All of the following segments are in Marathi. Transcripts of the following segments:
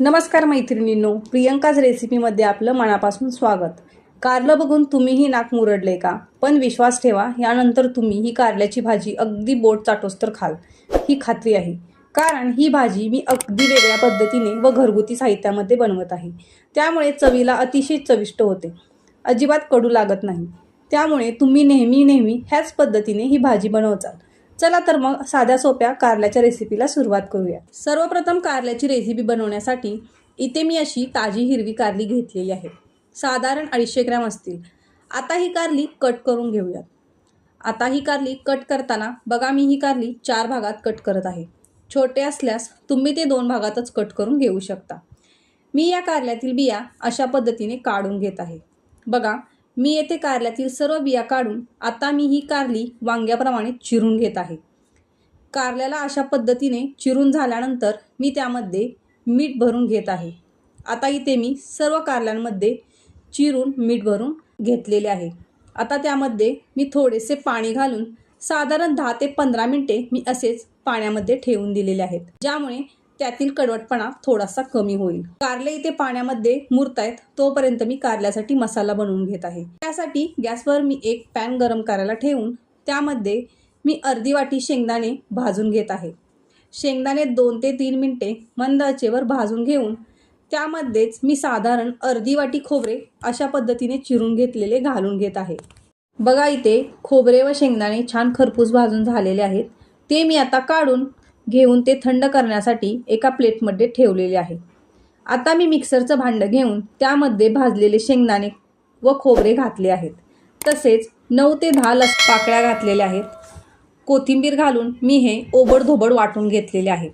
नमस्कार मैत्रिणींनो प्रियंकाज रेसिपीमध्ये आपलं मनापासून स्वागत. कारलं बघून तुम्हीही नाक मुरडले का? पण विश्वास ठेवा यानंतर तुम्ही ही कारल्याची भाजी अगदी बोट चाटोस तर खाल. ही खात्री आहे. कारण ही भाजी मी अगदी वेगळ्या पद्धतीने व घरगुती साहित्यामध्ये बनवत आहे. त्यामुळे चवीला अतिशय चविष्ट होते. अजिबात कडू लागत नाही. त्यामुळे तुम्ही नेहमी नेहमी ह्याच पद्धतीने ही भाजी बनवचाल. चला तर मग साध्या सोप्या कारल्याच्या रेसिपीला सुरुवात करूया. सर्वप्रथम कारल्याची रेसिपी बनवण्यासाठी इथे मी अशी ताजी हिरवी कारली घेतलेली आहे. साधारण अडीचशे ग्रॅम असतील. आता ही कारली कट करून घेऊयात. आता ही कारली कट करताना बघा मी ही कारली चार भागात कट करत आहे. छोटे असल्यास तुम्ही ते दोन भागातच कट करून घेऊ शकता. मी या कारल्यातील बिया अशा पद्धतीने काढून घेत आहे. बघा मी येथे कारल्यातील सर्व बिया काढून आता मी ही कारली वांग्याप्रमाणे चिरून घेत आहे. कारल्याला अशा पद्धतीने चिरून झाल्यानंतर मी त्यामध्ये मीठ भरून घेत आहे. आता इथे मी सर्व कारल्यांमध्ये चिरून मीठ भरून घेतलेले आहे. आता त्यामध्ये मी थोडेसे पाणी घालून साधारण दहा ते पंधरा मिनटे मी असेच पाण्यामध्ये ठेवून दिलेले आहेत. ज्यामुळे त्यातील कडवटपणा थोडासा कमी होईल. कारले इथे पाण्यामध्ये मुरतायत तोपर्यंत मी कारल्यासाठी मसाला बनवून घेत आहे. त्यासाठी गॅसवर मी एक पॅन गरम करायला ठेवून त्यामध्ये मी अर्धी वाटी शेंगदाणे भाजून घेत आहे. शेंगदाणे दोन ते तीन मिनटे मंद आचेवर भाजून घेऊन त्यामध्येच मी साधारण अर्धी वाटी खोबरे अशा पद्धतीने चिरून घेतलेले घालून घेत आहे. बघा इथे खोबरे व शेंगदाणे छान खरपूस भाजून झालेले आहेत. ते मी आता काढून घेऊन ते थंड करण्यासाठी एका प्लेटमध्ये ठेवलेले आहे. आता मी मिक्सरचं भांडं घेऊन त्यामध्ये भाजलेले शेंगदाणे व खोबरे घातले आहेत. तसेच नऊ ते दहा लस पाकळ्या घातलेल्या आहेत. कोथिंबीर घालून मी हे ओबडधोबड वाटून घेतलेले आहे.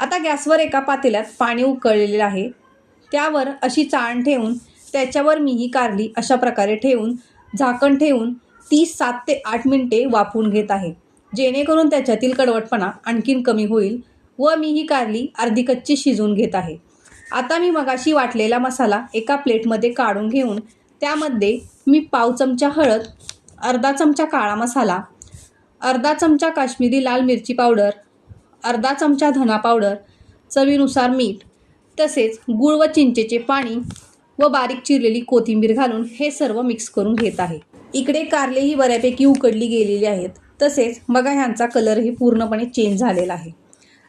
आता गॅसवर एका पातेल्यात पाणी उकळलेले आहे. त्यावर अशी चाळण ठेवून त्याच्यावर मी ही कारली अशा प्रकारे ठेवून झाकण ठेवून ती सात ते आठ मिनटे वाफवून घेत आहे. जेणेकरून त्याच्यातील कडवटपणा आणखीन कमी होईल व मी ही कारली अर्धी कच्ची शिजवून घेत आहे. आता मी मगाशी वाटलेला मसाला एका प्लेटमध्ये काढून घेऊन त्यामध्ये मी पाव चमचा हळद अर्धा चमचा काळा मसाला अर्धा चमचा काश्मीरी लाल मिरची पावडर अर्धा चमचा धना पावडर चवीनुसार मीठ तसेच गूळ व चिंचेचे पाणी व बारीक चिरलेली कोथिंबीर घालून हे सर्व मिक्स करून घेत आहे. इकडे कारलेही बऱ्यापैकी उकडली गेलेली आहेत. तसेच बघा ह्यांचा कलरही पूर्णपणे चेंज झालेला आहे.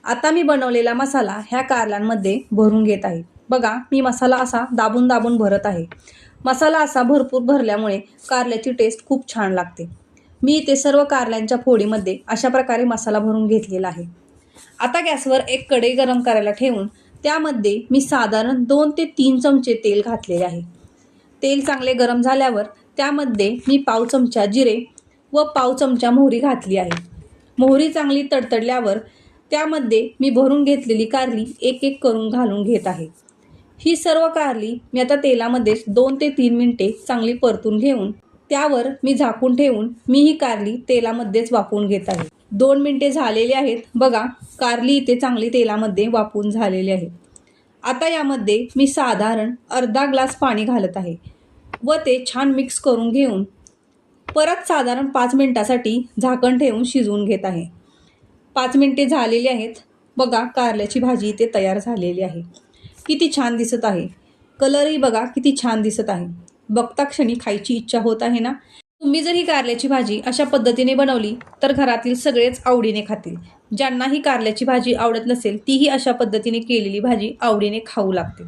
आता मी बनवलेला मसाला ह्या कारल्यांमध्ये भरून घेत आहे. बघा मी मसाला असा दाबून दाबून भरत आहे. मसाला असा भरपूर भरल्यामुळे कारल्याची टेस्ट खूप छान लागते. मी इथे सर्व कारल्यांच्या फोडीमध्ये अशा प्रकारे मसाला भरून घेतलेला आहे. आता गॅसवर एक कढई गरम करायला ठेवून त्यामध्ये मी साधारण दोन ते तीन चमचे तेल घातलेले आहे. तेल चांगले गरम झाल्यावर त्यामध्ये मी पाव चमचा जिरे व पाव चमचा मोहरी घातली आहे. मोहरी चांगली तडतडल्यावर त्यामध्ये मी भरून घेतलेली कारली एक एक करून घालून घेत आहे. ही सर्व कारली मी आता तेलामध्येच दोन ते तीन मिनटे चांगली परतून घेऊन त्यावर मी झाकून ठेवून मी ही कारली तेलामध्येच वापरून घेत आहे. दोन मिनटे झालेले आहेत. बघा कारली इथे चांगली तेलामध्ये वापरून झालेली आहे. आता यामध्ये मी साधारण अर्धा ग्लास पाणी घालत आहे व ते छान मिक्स करून घेऊन परत साधारण पाच मिनटासाठी झाकण ठेवून शिजवून घेत आहे. पाच मिनटे झालेली आहेत. बघा कारल्याची भाजी इथे तयार झालेली आहे. किती छान दिसत आहे. कलरही बघा किती छान दिसत आहे. बघता क्षणी खायची इच्छा होत आहे ना? तुम्ही जर ही कारल्याची भाजी अशा पद्धतीने बनवली तर घरातील सगळेच आवडीने खातील. ज्यांना ही कारल्याची भाजी आवडत नसेल तीही अशा पद्धतीने केलेली भाजी आवडीने खाऊ लागते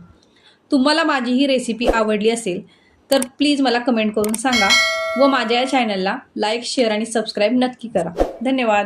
तुम्हाला माझी ही रेसिपी आवडली असेल तर प्लीज मला कमेंट करून सांगा. व माझ्या या चॅनलला लाईक शेअर आणि सबस्क्राईब नक्की करा. धन्यवाद.